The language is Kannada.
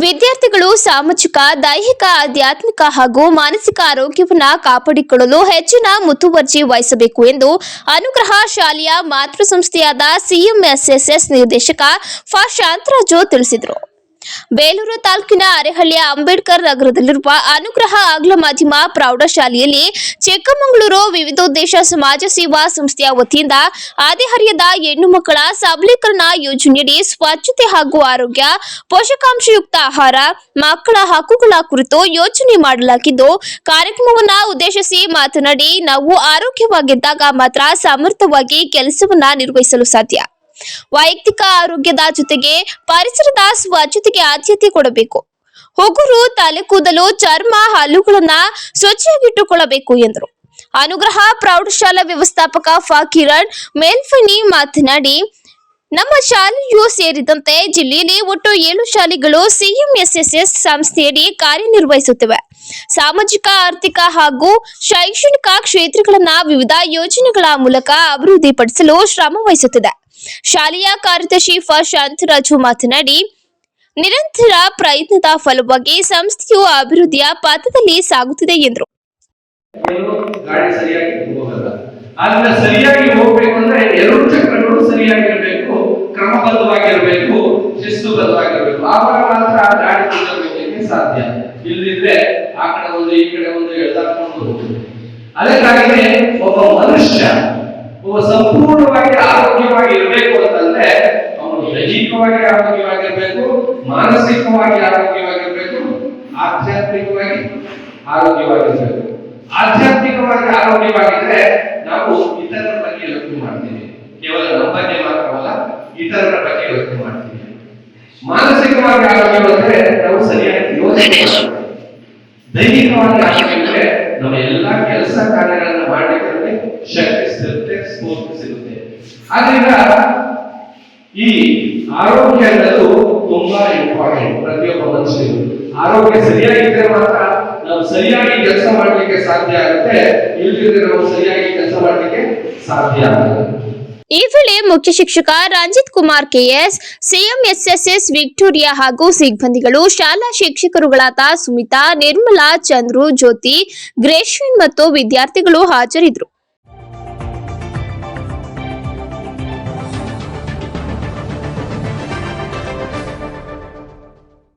ವಿದ್ಯಾರ್ಥಿಗಳು ಸಾಮಾಜಿಕ, ದೈಹಿಕ, ಆಧ್ಯಾತ್ಮಿಕ ಹಾಗೂ ಮಾನಸಿಕ ಆರೋಗ್ಯವನ್ನು ಕಾಪಾಡಿಕೊಳ್ಳಲು ಹೆಚ್ಚಿನ ಮುತುವರ್ಜಿ ವಹಿಸಬೇಕು ಎಂದು ಅನುಗ್ರಹ ಶಾಲೆಯ ಮಾತೃಸಂಸ್ಥೆಯಾದ ಸಿಎಂಎಸ್ಎಸ್ಎಸ್ ನಿರ್ದೇಶಕ ಫಾ. ಶಾಂತರಾಜು ತಿಳಿಸಿದರು. ಬೇಲೂರು ತಾಲೂಕಿನ ಅರೆಹಳ್ಳಿಯ ಅಂಬೇಡ್ಕರ್ ನಗರದಲ್ಲಿರುವ ಅನುಗ್ರಹ ಆಂಗ್ಲ ಮಾಧ್ಯಮ ಪ್ರೌಢಶಾಲೆಯಲ್ಲಿ ಚಿಕ್ಕಮಗಳೂರು ವಿವಿಧೋದ್ದೇಶ ಸಮಾಜ ಸೇವಾ ಸಂಸ್ಥೆಯ ವತಿಯಿಂದ ಆದಿಹರಿಯದ ಹೆಣ್ಣು ಮಕ್ಕಳ ಸಬಲೀಕರಣ ಯೋಜನೆಯಡಿ ಸ್ವಚ್ಛತೆ ಹಾಗೂ ಆರೋಗ್ಯ, ಪೋಷಕಾಂಶಯುಕ್ತ ಆಹಾರ, ಮಕ್ಕಳ ಹಕ್ಕುಗಳ ಕುರಿತು ಯೋಚನೆ ಮಾಡಲಾಗಿದ್ದು, ಕಾರ್ಯಕ್ರಮವನ್ನು ಉದ್ದೇಶಿಸಿ ಮಾತನಾಡಿ, ನಾವು ಆರೋಗ್ಯವಾಗಿದ್ದಾಗ ಮಾತ್ರ ಸಮರ್ಥವಾಗಿ ಕೆಲಸವನ್ನ ನಿರ್ವಹಿಸಲು ಸಾಧ್ಯ. ವೈಯಕ್ತಿಕ ಆರೋಗ್ಯದ ಜೊತೆಗೆ ಪರಿಸರದ ಸ್ವಚ್ಛತೆಗೆ ಆದ್ಯತೆ ಕೊಡಬೇಕು. ಹೊಗುರು ತಲೆ ಕೂದಲು ಚರ್ಮ ಹಲ್ಲುಗಳನ್ನ ಸ್ವಚ್ಛವಾಗಿಟ್ಟುಕೊಳ್ಳಬೇಕು ಎಂದರು. ಅನುಗ್ರಹ ಪ್ರೌಢಶಾಲಾ ವ್ಯವಸ್ಥಾಪಕ ಫಾಕಿರಣ್ ಮಾತನಾಡಿ, ನಮ್ಮ ಶಾಲೆಯೂ ಸೇರಿದಂತೆ ಜಿಲ್ಲೆಯಲ್ಲಿ ಒಟ್ಟು ಏಳು ಶಾಲೆಗಳು ಸಿಎಂಎಸ್ಎಸ್ಎಸ್ ಸಂಸ್ಥೆಯಡಿ ಕಾರ್ಯನಿರ್ವಹಿಸುತ್ತಿವೆ. ಸಾಮಾಜಿಕ, ಆರ್ಥಿಕ ಹಾಗೂ ಶೈಕ್ಷಣಿಕ ಕ್ಷೇತ್ರಗಳನ್ನ ವಿವಿಧ ಯೋಜನೆಗಳ ಮೂಲಕ ಅಭಿವೃದ್ಧಿಪಡಿಸಲು ಶ್ರಮ ವಹಿಸುತ್ತಿದೆ. ಶಾಲೆಯ ಕಾರ್ಯದರ್ಶಿ ಫ ಶಾಂತರಾಜು ಮಾತನಾಡಿ, ನಿರಂತರ ಪ್ರಯತ್ನದ ಫಲವಾಗಿ ಸಂಸ್ಥೆಯು ಅಭಿವೃದ್ಧಿಯ ಪಥದಲ್ಲಿ ಸಾಗುತ್ತಿದೆ ಎಂದರು. ಆದ್ರೆ ಸರಿಯಾಗಿ ಹೋಗ್ಬೇಕು ಅಂದ್ರೆ ಎರಡು ಚಕ್ರಗಳು ಸರಿಯಾಗಿರ್ಬೇಕು, ಕ್ರಮಬದ್ಧವಾಗಿರ್ಬೇಕು, ಶಿಸ್ತುಬದ್ಧವಾಗಿರ್ಬೇಕು. ಆವಾಗ ಮಾತ್ರ ಆ ಗಾಡಿ ಮುಂದೋಗ್ಲಿಕ್ಕೆ ಸಾಧ್ಯ. ಇಲ್ಲದಿದ್ರೆ ಆ ಕಡೆ ಒಂದು, ಈ ಕಡೆ ಒಂದು ಎಳ್ದಾಡ್ಕೊಂಡು ಹೋಗ್ತದೆ ಅದಕ್ಕಾಗಿ ಒಬ್ಬ ಮನುಷ್ಯ ಒಬ್ಬ ಸಂಪೂರ್ಣವಾಗಿ ಆರೋಗ್ಯವಾಗಿ ಇರಬೇಕು ಅಂತಂದ್ರೆ ಅವನು ದೈಹಿಕವಾಗಿ ಆರೋಗ್ಯವಾಗಿರ್ಬೇಕು, ಮಾನಸಿಕವಾಗಿ ಆರೋಗ್ಯವಾಗಿರ್ಬೇಕು, ಆಧ್ಯಾತ್ಮಿಕವಾಗಿ ಆರೋಗ್ಯವಾಗಿರ್ಬೇಕು. ಆಧ್ಯಾತ್ಮಿಕವಾಗಿ ಆರೋಗ್ಯವಾಗಿದ್ರೆ ನಾವು ಇತರರ ಬಗ್ಗೆ ಯೋಚನೆ ಮಾಡ್ತೀವಿ. ಕೇವಲ ನಮ್ಮ ಬಗ್ಗೆ ಮಾತ್ರವಲ್ಲ, ಇತರರ ಬಗ್ಗೆ ಯೋಚನೆ ಮಾಡ್ತೀವಿ. ಮಾನಸಿಕವಾಗಿ ಆರೋಗ್ಯವಂದ್ರೆ ನಾವು ಸರಿಯಾಗಿ ಯೋಚನೆ ದೈಹಿಕವಾಗಿ ಆರೋಗ್ಯವಿದ್ರೆ ನಮ್ಮ ಎಲ್ಲಾ ಕೆಲಸ ಕಾರ್ಯಗಳನ್ನು ಮಾಡಲಿಕ್ಕೆ ಶಕ್ತಿ ಸಿಗುತ್ತೆ, ಸ್ಫೂರ್ತಿ ಸಿಗುತ್ತೆ. ಆದ್ರಿಂದ ಈ ಆರೋಗ್ಯ ಅನ್ನೋದು ತುಂಬಾ ಇಂಪಾರ್ಟೆಂಟ್ ಪ್ರತಿಯೊಬ್ಬ ಮನುಷ್ಯನಿಗೂ. ಆರೋಗ್ಯ ಸರಿಯಾಗಿದ್ದರೆ ಮಾತ್ರ ನಾವು ಸರಿಯಾಗಿ ಕೆಲಸ ಮಾಡಲಿಕ್ಕೆ ಸಾಧ್ಯ ಆಗುತ್ತೆ ಇಲ್ಲದಿದ್ರೆ ನಾವು ಸರಿಯಾಗಿ ಕೆಲಸ ಮಾಡಲಿಕ್ಕೆ ಸಾಧ್ಯ ಆಗಲ್ಲ ಈ ವೇಳೆ ಮುಖ್ಯ ಶಿಕ್ಷಕ Ranjith Kumar KS CMSSS Victoria ಹಾಗೂ ಸಿಬ್ಬಂದಿಗಳು ಶಾಲಾ ಶಿಕ್ಷಕರುಗಳಾದ ಸುಮಿತಾ, ನಿರ್ಮಲಾ, ಚಂದ್ರು, ಜ್ಯೋತಿ, ಗ್ರೇಶ್ವಿನ್ ಮತ್ತು ವಿದ್ಯಾರ್ಥಿಗಳು ಹಾಜರಿದ್ದರು.